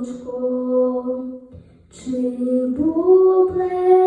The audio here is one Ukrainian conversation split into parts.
молочком. Чи бублечком,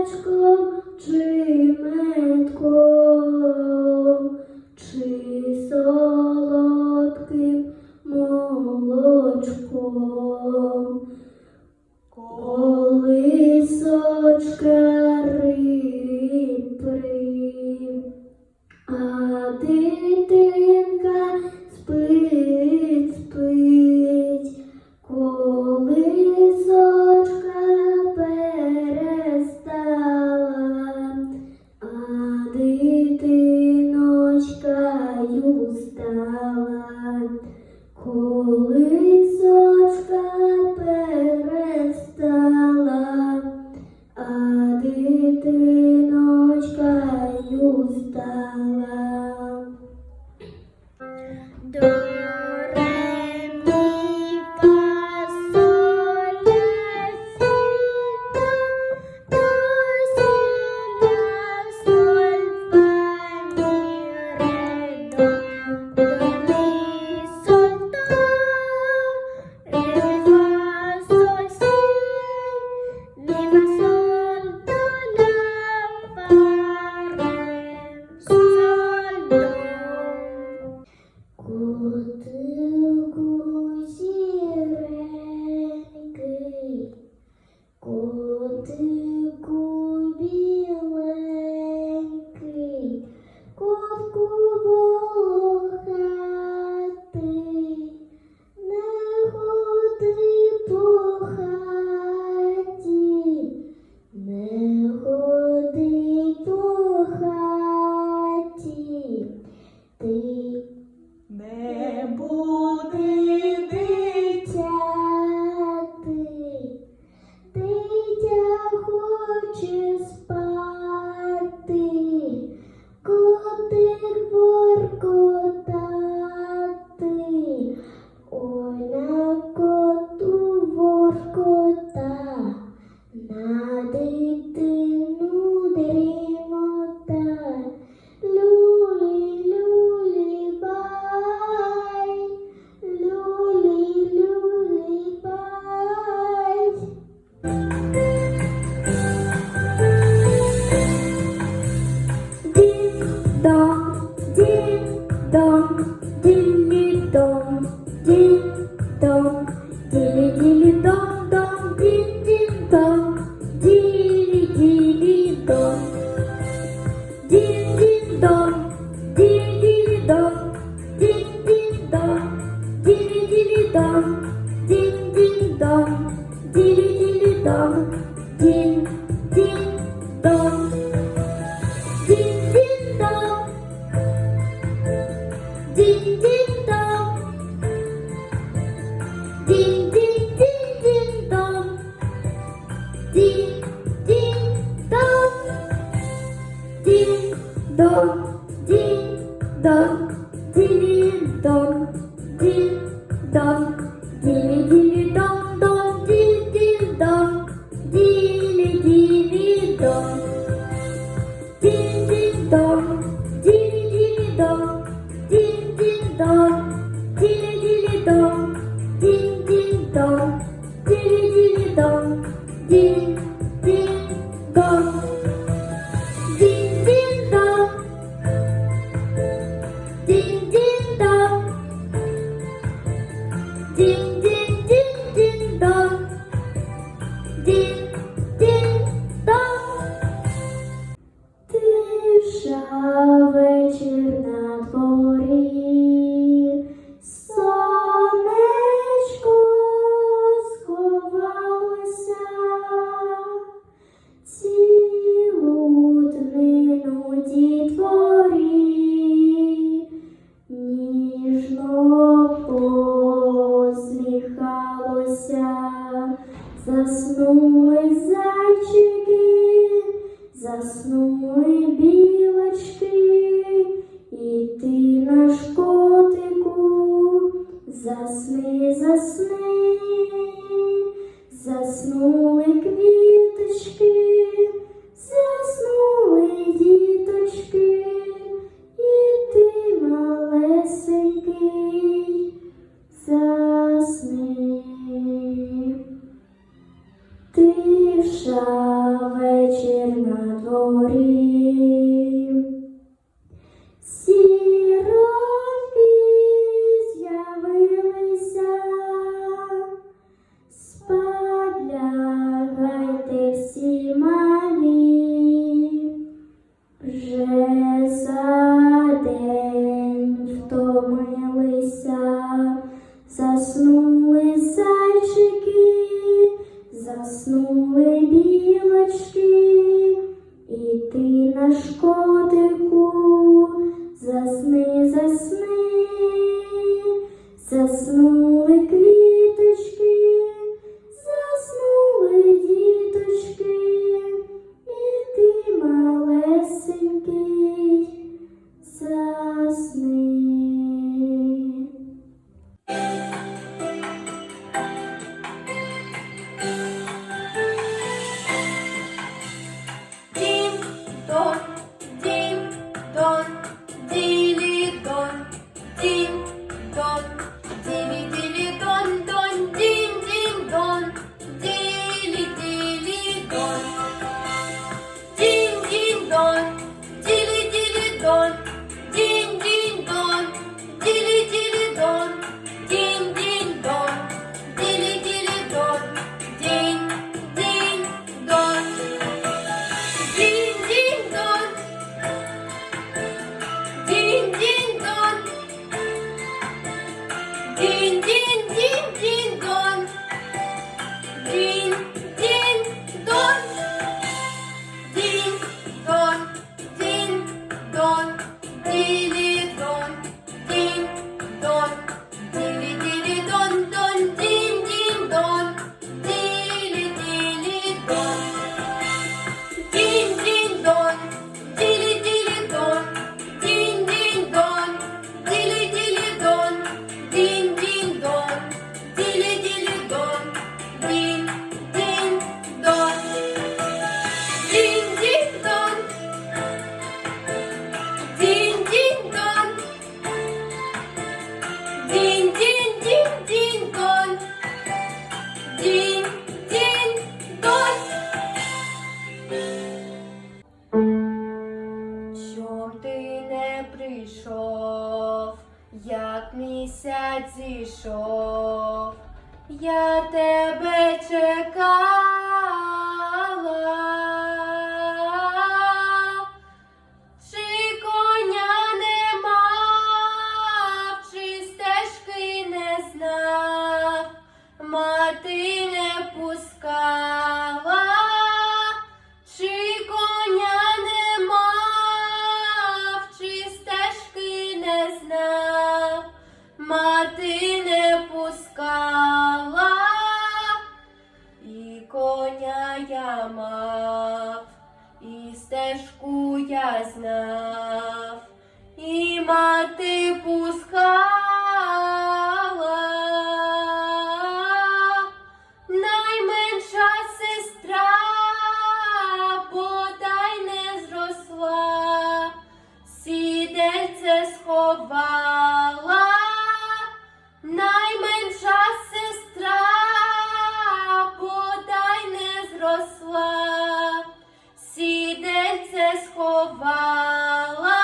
сховала,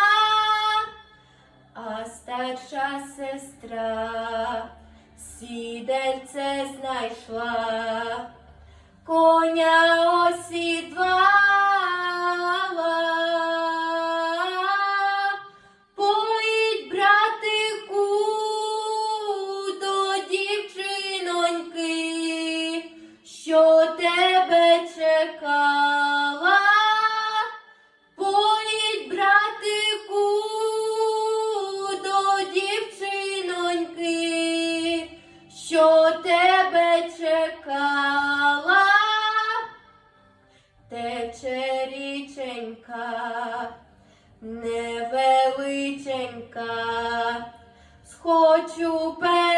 а старша сестра сідельце знайшла, коня осідла. Схочу пер...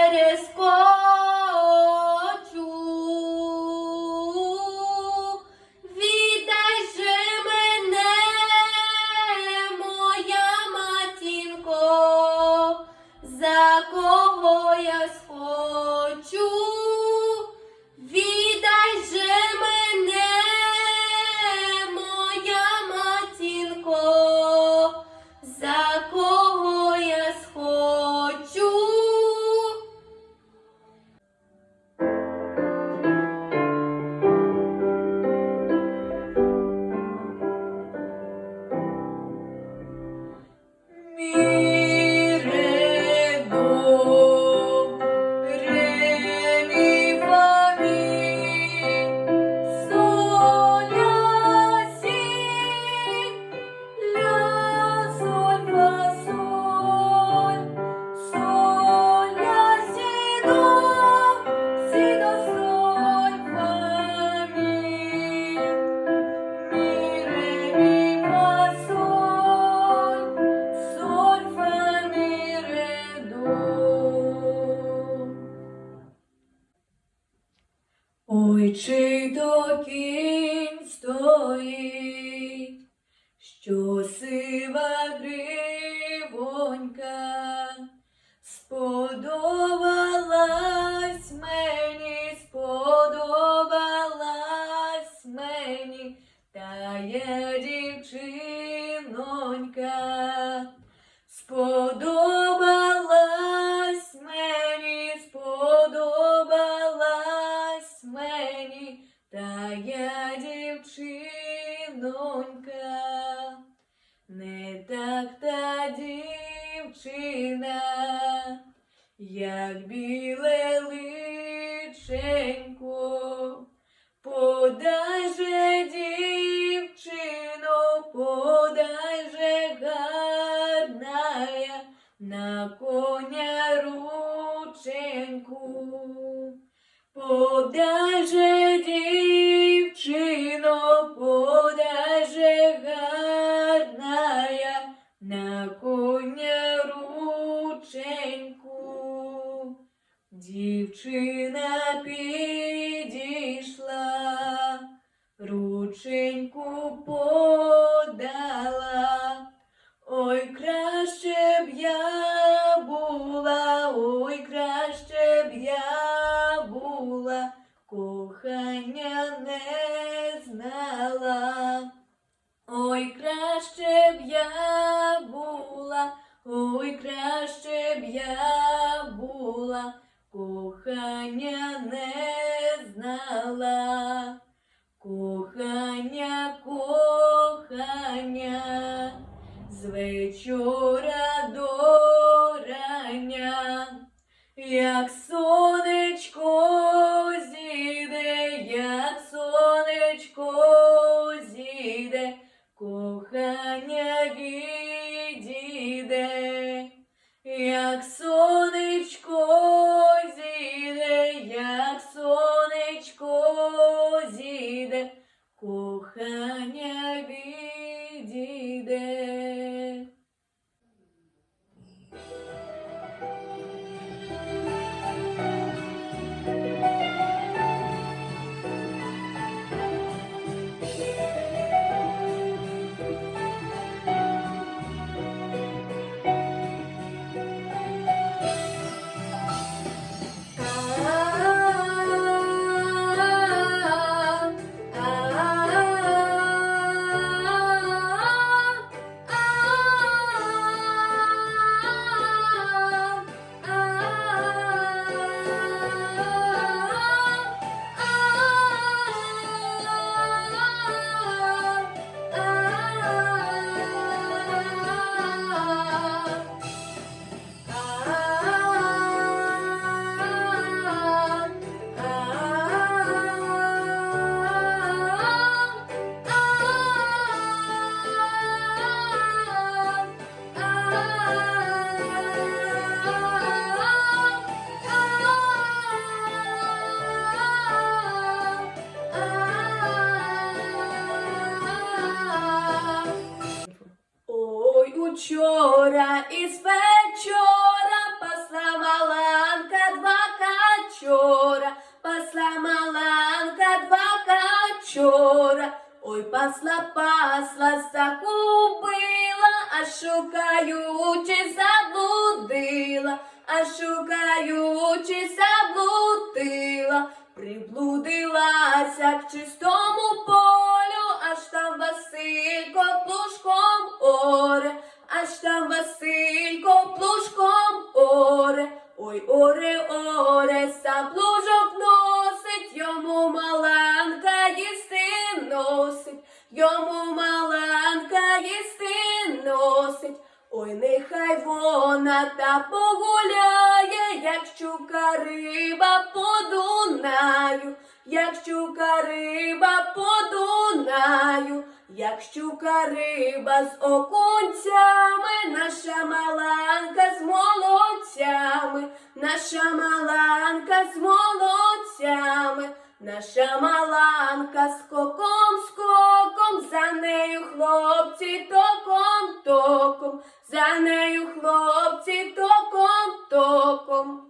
йому маланка їсти носить, ой нехай вона та погуляє, як щука риба по Дунаю, як щука риба по Дунаю, як щука риба з окунцями, наша маланка з молодцями, наша маланка з молодцями. Наша маланка скоком, скоком, за нею хлопці током, током, за нею хлопці током, током.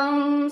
não